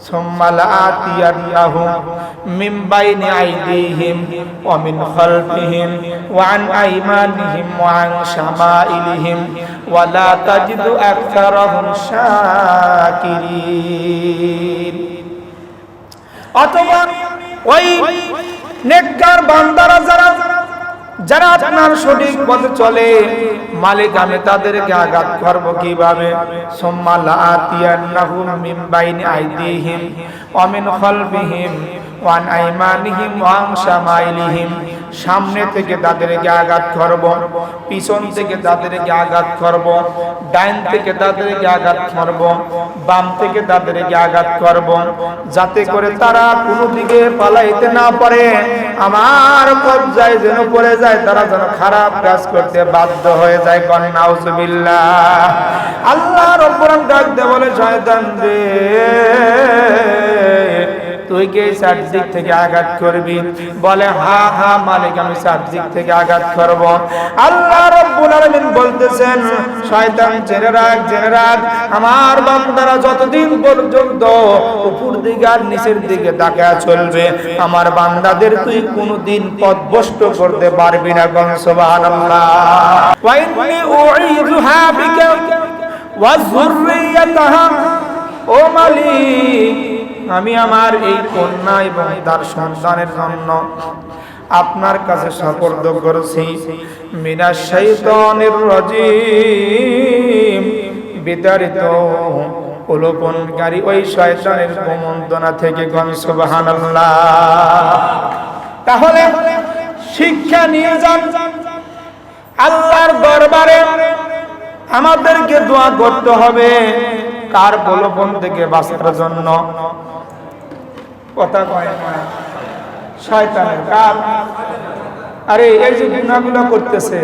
ثم لآتينهم من بين أيديهم ومن خلفهم وعن أيمانهم وعن شمائلهم ولا تجد أكثرهم شاكرين অথবা ওই নেককার বান্দারা যারা যারা আপনার সঠিক পথে চলে, মালিক, আমি তাদেরকে আঘাত করব কীভাবে? সোম্মালা লাআতিয়ান্নাহুম মিন বাইনি আইদিহিম ওয়া মিন খালফিহিম ওয়া আন আইমানিহিম ওয়া শামাইলিহিম। সামনে থেকে তাদেরকে আঘাত করব, পিছন থেকে তাদেরকে আঘাত করব ডাইন থেকে তাদেরকে আঘাত করব, বাম থেকে তাদেরকে আঘাত করব, যাতে করে তারা কোনো দিকে পালাইতে না পারে। আমার কবজায় যেন পড়ে যায়, তারা যেন খারাপ কাজ করতে বাধ্য হয়ে যায়। কন, নাউজুবিল্লাহ। আল্লাহ রব্বুল ডাক দে বলে, শয়তান রে তুই কি চারদিক থেকে আঘাত করবি। বলে, হা হা, মালিক, আমি চারদিক থেকে আঘাত করব। আল্লাহ রব্বুল আলামিন বলতেছেন, শয়তান জেনে রাখ জেনে রাখ, আমার বান্দারা যতদিন পর্যন্ত উপর দিকে আর নিচের দিকে তাকায় চলবে, আমার বান্দাদের তুই কোনদিন কোনোদিন পথভ্রষ্ট করতে পারবি না গণ সুবহানাল্লাহ। ওয়া ইন্নী উঈযুহা বিকা ওয়া যুররিয়াতাহা, ও মালিক আমি আমার এই কন্যা এবং তার সন্তানের জন্য আপনার কাছে সপর্দ করেছি। মিনা শৈতানির রাজিম। বিতাড়িত ওই থেকে তাহলে শিক্ষা নিয়ে যান। আমাদেরকে দোয়া করতে হবে। কার প্রলোভন থেকে বাঁচার জন্য? কথা কয় শয়তানের কার? আরে, এই যে গুনাহগুলো করতেছে,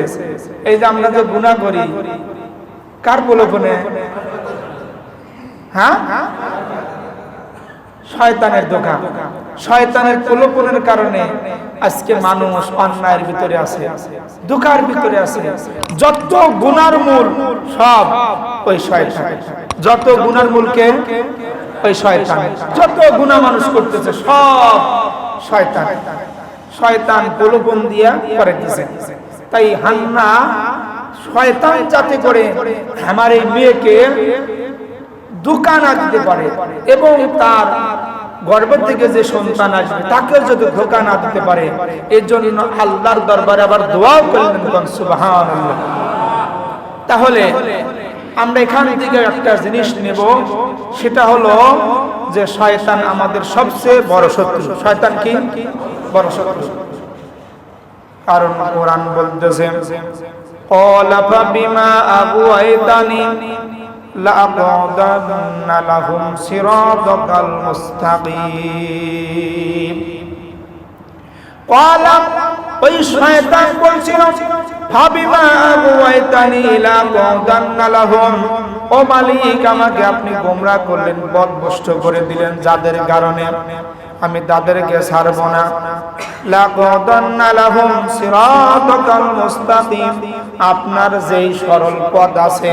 এই যে আমরা যে গুনাহ করি, কার প্রলোভনে? হ্যাঁ? শয়তানের দোকান। শয়তানের প্রলোভনের কারণে আজকে মানুষ অন্যায়ের ভিতরে আছে, দুঃখার ভিতরে আছে। যত গুনার মূল সব ওই শয়তান যত গুনার মূলকে ওই শয়তান। যত গুনাহ মানুষ করতেছে, সব শয়তান। শয়তান প্রলোভন দিয়া করে দিছে তাই হান্না শয়তান যাতে করে আমার এই মেয়েকে দোকান দিতে পারে এবং তার গর্ভ থেকে যে সন্তান আসবে তাকে যদি ধোকা না দিতে পারে এর জন্য আল্লাহর দরবারে আবার দোয়াও করলেন সুবহানাল্লাহ। তাহলে আমরা এখান থেকে একটা জিনিস নেব সেটা হলো যে শয়তান আমাদের সবচেয়ে বড় শত্রু শয়তান কি বড় শত্রু কারণ কোরআন বলতেছে قال فبما أغويتني لأقعدن لهم صراطك المستقيم قال ওই শয়তান বলছিল আমি তাদেরকে না। আপনার যেই সরল পথ আছে,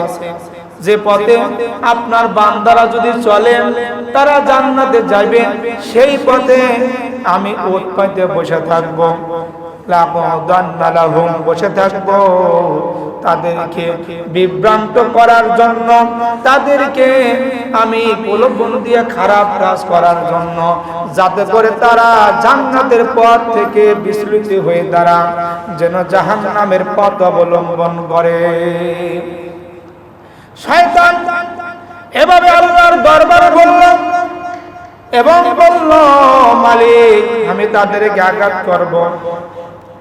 যে পথে আপনার বান্দারা যদি চলেন তারা জান্নাতে যাবে সেই পথে আমি পাইতে বসে থাকব। বসে থাকব। তাদেরকে বিভ্রান্ত করার জন্য, তাদেরকে আমি দিয়ে খারাপ কাজ করার জন্য, যাতে করে তারা জান্নাতের পথ থেকে বিস্মৃত হয়ে দাঁড়া যেন জাহান নামের পথ অবলম্বন করে। এভাবে আল্লাহর দরবারে বলল, এবং বলল, মালিক, আমি তাদেরকে আঘাত করব।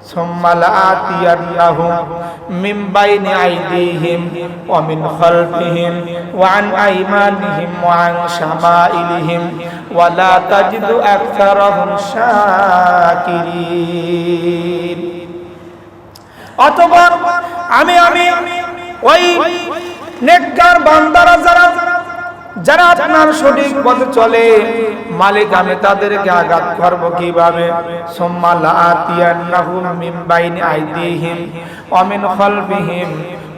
ثم لآتينهم من بين أيديهم ومن خلفهم وعن أيمانهم وعن شمائلهم ولا تجد أكثرهم شاكرين অথবা আমি আমি ওই নেককার বান্দারা যারা যারা আপনার সঠিক পথে চলে, মালিক, আমি তাদেরকে আঘাত করব কীভাবে? অমিন লাআতিয়ান্নাহুম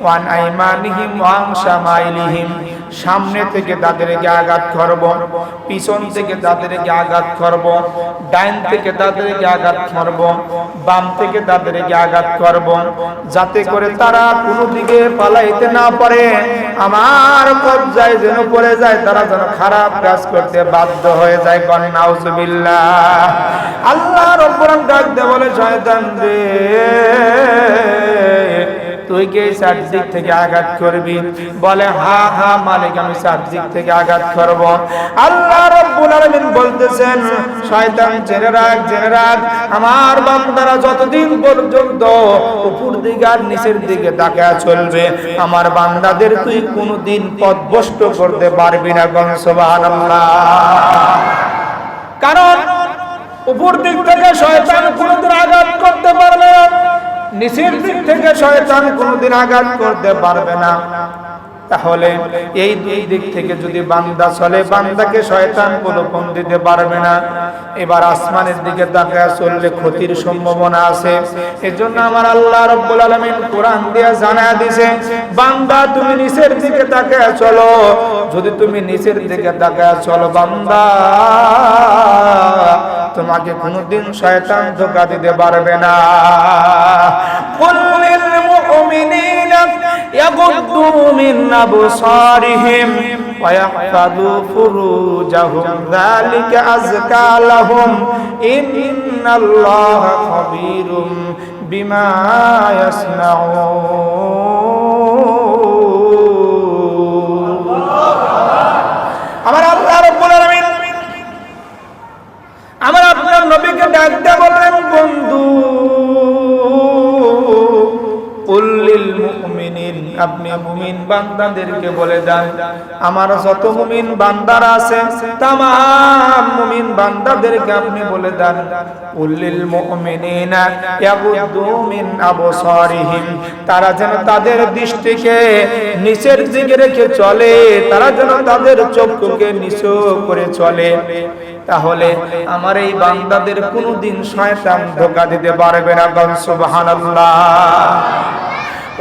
ওয়ান আইদিহিম, ওয়া শামাইলিহিম। সামনে থেকে তাদেরকে আঘাত করব, পিছন থেকে তাদেরকে আঘাত করব ডাইন থেকে তাদেরকে আঘাত করব, বাম থেকে তাদেরকে আঘাত করব, যাতে করে তারা কোনো দিকে পালাইতে না পারে। আমার কবজায় যেন পড়ে যায়, তারা যেন খারাপ কাজ করতে বাধ্য হয়ে যায়। কন্যাউজবিল্লাহ আল্লাহ রব্বুল ডাক দে বলে, শয়তান রে তুই কি চারদিক থেকে আঘাত করবি। বলে, হা হা, মালিক, আমি চারদিক থেকে আঘাত করব। আল্লাহ রব্বুল আলামিন বলতেছেন, শয়তান, জেনে রাখ জেনে রাখ, আমার বান্দারা যতদিন পর্যন্ত উপর দিকে আর নিচের দিকে তাকায় চলবে, আমার বান্দাদের তুই কোনোদিন পথভ্রষ্ট করতে পারবি না গণ সুবহানাল্লাহ। কারণ, উপর দিক থেকে শয়তান কোনোদিন আঘাত করতে পারবে না। নিচের দিক থেকে শয়তান কোনোদিন আঘাত করতে পারবে না। তাহলে এই দুই দিক থেকে যদি বান্দা চলে, বান্দাকে শয়তান প্রলোভন দিতে পারবে না। এবার আসমানের দিকে তাকায় চললে ক্ষতির সম্ভাবনা আছে। এজন্য আমার আল্লাহ রব্বুল আলামিন কোরআন দিয়ে জানায় দিয়েছে বান্দা তুমি নিচের দিকে তাকায় চলো, যদি তুমি নিচের দিকে তাকায় চলো, বান্দা, তোমাকে কোনোদিন শয়তান ধোকা দিতে পারবে না। يغضوا من أبصارهم ويحفظوا فروجهم ذلك أزكى لهم إن الله خبير بما يصنعون আপনি মুমিন বান্দাদেরকে বলে দেন, আমার যত মুমিন বান্দারা আছে, তামাম মুমিন বান্দাদেরকে আপনি বলে দেন কুল্লিল মুমিনিনা ইয়াগুদ্দু মিন আবসারিহিম, তারা যেন তাদের দৃষ্টিকে নিচের দিকে রেখে চলে, তারা যেন তাদের চক্ষুকে নিচু করে চলে। তাহলে আমার এই বান্দাদের কোনোদিন শয়তান ধোকা দিতে পারবে না সুবহানাল্লাহ।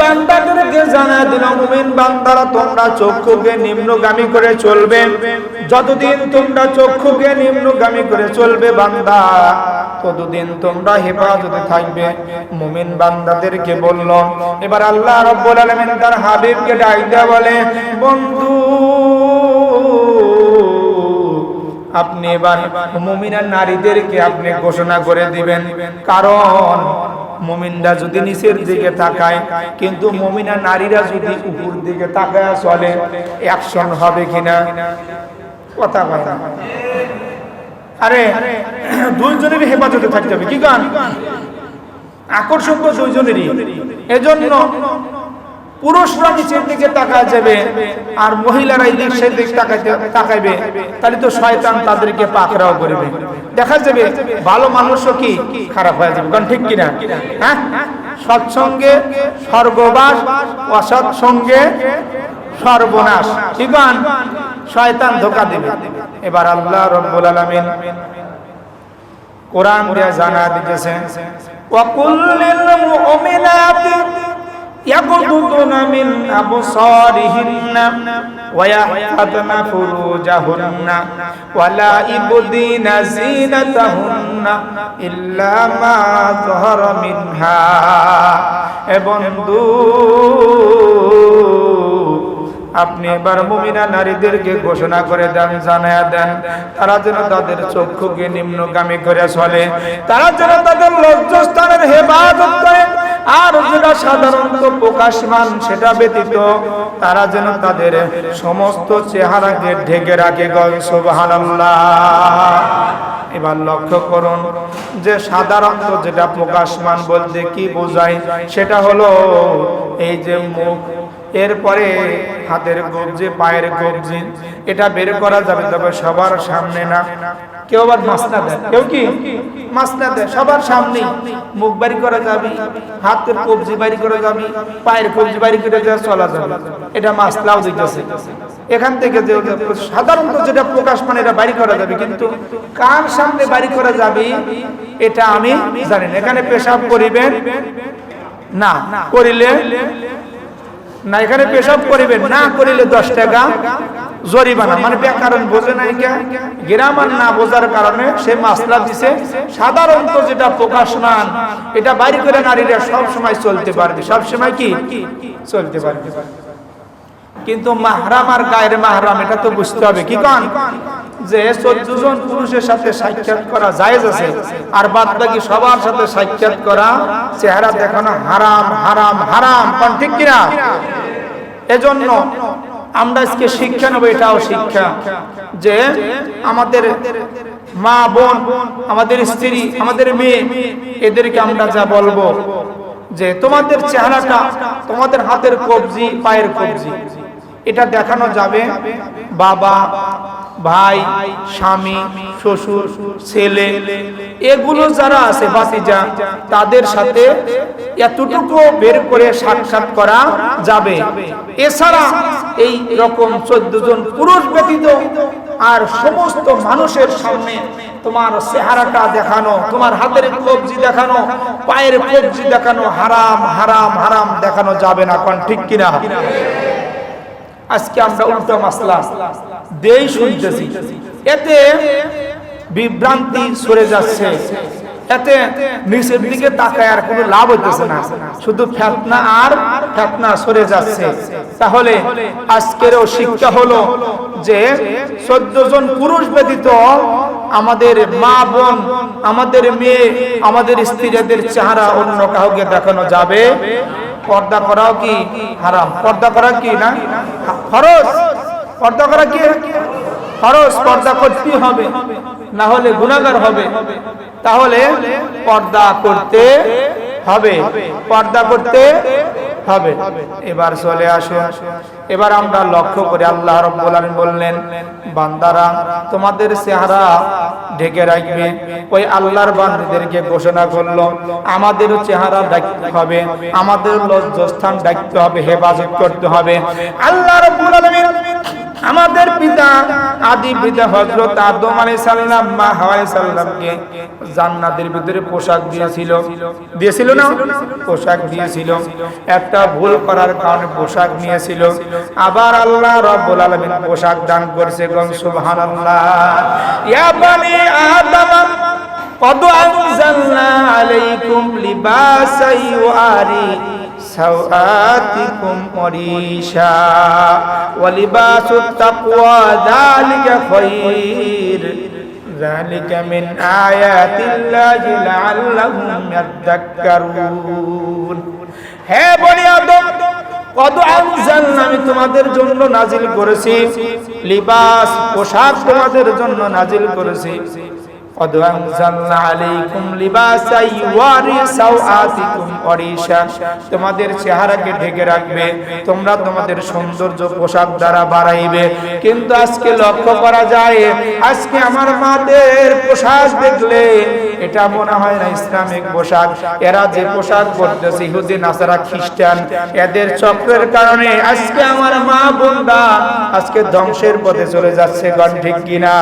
বান্দাদেরকে জানা দিল মুমিন বান্দারা তোমরা চক্ষুকে নিম্নগামী করে চলবে। যতদিন তোমরা চক্ষুকে নিম্নগামী করে চলবে বান্দা, ততদিন তোমরা হেফাজতে থাকবে। মুমিন বান্দাদেরকে বলল, এবার আল্লাহ রব্বুল আলামিন তার হাবিবকে ডাক বলে, বন্ধু, আপনি এবার মুমিনা নারীদেরকে আপনি ঘোষণা করে দিবেন। কারণ মুমিনরা যদি নিচের দিকে তাকায়, কিন্তু মমিনা নারীরা যদি উপর দিকে তাকায় চলে অ্যাকশন হবে কিনা? কথা কথা আরে দুইজনের হেফাজতে থাকতে হবে। কি গান? আকর্ষণ দুইজনেরই। এজন্য পুরুষরা নিচের দিকে তাকায় যাবে আর মহিলারা এই দিক সেই দিক তাকাইতে তাকাইবে, তাহলে তো শয়তান তাদেরকে পাকড়াও করবে। দেখা যাবে ভালো মানুষও কি খারাপ হয়ে যাবে। কারণ ঠিক কিনা? হ্যাঁ? সৎসঙ্গে স্বর্গবাস অসৎ সঙ্গে সর্বনাশ ঠিক শয়তান ধোকা দেবে। এবার আল্লাহ রব্বুল আলামিন কোরআন দিয়ে জানা দিতেছেন ওয়াকুল্লিল মুমিনাতি يغضضن من أبصارهن ويحفظن فروجهن ولا يبدين زينتهن إلا ما ظهر منها আপনি এবার মুমিনা নারীদেরকে ঘোষণা করে দেন, জানায়া দেন। তারা যেন তাদের চক্ষুকে নিম্নগামী করে চলে। তারা যেন তাদের লজ্জাস্থানের হেফাজত করে। আর যেটা সাধারণত প্রকাশমান, সেটা ব্যতীত তারা যেন তাদের সমস্ত চেহারাকে ঢেকে রাখে। সুবহানাল্লাহ। এবার লক্ষ্য করুন যে সাধারণত যেটা প্রকাশমান বলতে কি বোঝায়, সেটা হলো এই যে মুখ এরপরে হাতের কবজি, পায়ের কবজি, এটা বের করা যাবে, তবে সবার সামনে না। কেউ আবার মাসনা দেয়? কেউ কি? মাসনা দেয়, সবার সামনে মুখ বাড়ি করা যাবে, হাতের কবজি বাড়ি করা যাবে, পায়ের কবজি বাড়ি করে দেওয়া চলা যাবে। এটা মাসলাও দিতেছে। এখান থেকে যে সাধারণত যেটা প্রকাশ মানে এটা বাড়ি করা যাবে, কিন্তু কার সামনে বাড়ি করা যাবে, এটা আমি জানি না। এখানে পেশাব করিবেন? না, করিলে না, এখানে পেশাব করিবেন। না করিলে দশ টাকা জরিমানা। মানে ব্যাকরণ বোঝে নাই কে গ্রামার না বোঝার কারণে সে মাসলা দিছে। সাধারণত যেটা প্রকাশমান এটা বাইরে করে নারীরা সব সময় চলতে পারবে। সব সময় কি? চলতে পারবে। কিন্তু মাহরাম আর গায়ের মাহরাম, এটা তো বুঝতে হবে। কি কন? যে চোদ্দ জন পুরুষের সাথে সাক্ষাৎ করা জায়েজ আছে, আর বাদ বাকি সবার সাথে সাক্ষাৎ করা চেহারা দেখানো হারাম হারাম হারাম, কোন ঠিক কিনা? এজন্য আমরা আজকে শিক্ষা নেব, এটাও শিক্ষা যে আমাদের মা, বোন, আমাদের স্ত্রী, আমাদের মেয়ে, এদেরকে আমরা যা বলব যে তোমাদের চেহারাটা, তোমাদের হাতের কবজি, পায়ের কবজি, এটা দেখানো যাবে বাবা ভাই, স্বামী, শ্বশুর, ছেলে, এগুলো যারা আছে বাতিজা তাদের সাথে এতটুকু বের করে সাক্ষাৎ করা যাবে। এছাড়া এই রকম চোদ্দ জন পুরুষ ব্যতীত আর সমস্ত মানুষের সামনে তোমার চেহারাটা দেখানো, তোমার হাতের কবজি দেখানো, পায়ের কবজি দেখানো হারাম হারাম হারাম দেখানো যাবে না, কোন ঠিক কিনা? আজকে আমরা উল্টো মাসলা। দেই শুনতেছি। এতে বিভ্রান্তি সরে যাচ্ছে। এতে নিচের দিকে তাকায় আর কোনো লাভ হইতেছে না। শুধু ফেতনা আর ফেতনা সরে যাচ্ছে। তাহলে আজকেরও শিক্ষা হলো যে চোদ্দ জন পুরুষ ব্যতীত আমাদের মা বোন, আমাদের মেয়ে, আমাদের স্ত্রীদের চেহারা অন্য কাউকে দেখানো যাবে। পর্দা করাও কি হারাম? পর্দা করা কি না? খরচ পর্দা করা কি? খরচ পর্দা করতে হবে, না হলে গুণাগার হবে। তাহলে পর্দা করতে হবে, পর্দা করতে হবে। এবার চলে আসো। এবার আমরা লক্ষ্য করে, আল্লাহ রব্বুল বললেন, বান্দারা, তোমাদের চেহারা ঢেকে রাখবে। ওই আল্লাহর বান্দাদেরকে ঘোষণা করল আমাদের চেহারা রাখতে হবে, আমাদের লজ্জাস্থান রাখতে হবে, হেফাজত করতে হবে। আল্লাহ পিতা আদি পিতা হযরত আদম আলাইহিস সালাম মা হাওয়া আলাইহিস সালামকে জান্নাতের ভিতরে পোশাক দিয়েছিল দিয়েছিল না পোশাক দিয়েছিল একটা ভুল করার কারণে পোশাক নিয়েছিল আবার আল্লাহ রাব্বুল আলামিন পোশাক দান করেছে গন সুবহানাল্লাহ ইয়া বানি আদম قد أنزلنا عليكم لباسا يواري سوآتكم وريشا ولباس التقوى ذلك خير ذلك من آيات الله لعلهم يذكرون হে বনি আদম কত আনজালনা আমি তোমাদের জন্য নাজিল করেছি লিবাস পোশাক তোমাদের জন্য নাজিল করেছি قد أنزلنا عليكم لباسا يواري سوآتكم وريشا তোমাদের চেহারাকে ঢেকে রাখবে তোমরা তোমাদের সৌন্দর্য পোশাক দ্বারা বাড়াইবে কিন্তু আজকে লক্ষ্য করা যায় আজকে আমার মাদের পোশাক দেখলে এটা মনে হয় না ইসলামিক পোশাক এরা যে পোশাক পরতেছে ইহুদি নাসারা খ্রিস্টান এদের চক্রের কারণে আজকে আমার মা বোনরা আজকে ধ্বংসের পথে চলে যাচ্ছে গণ ঠিক কিনা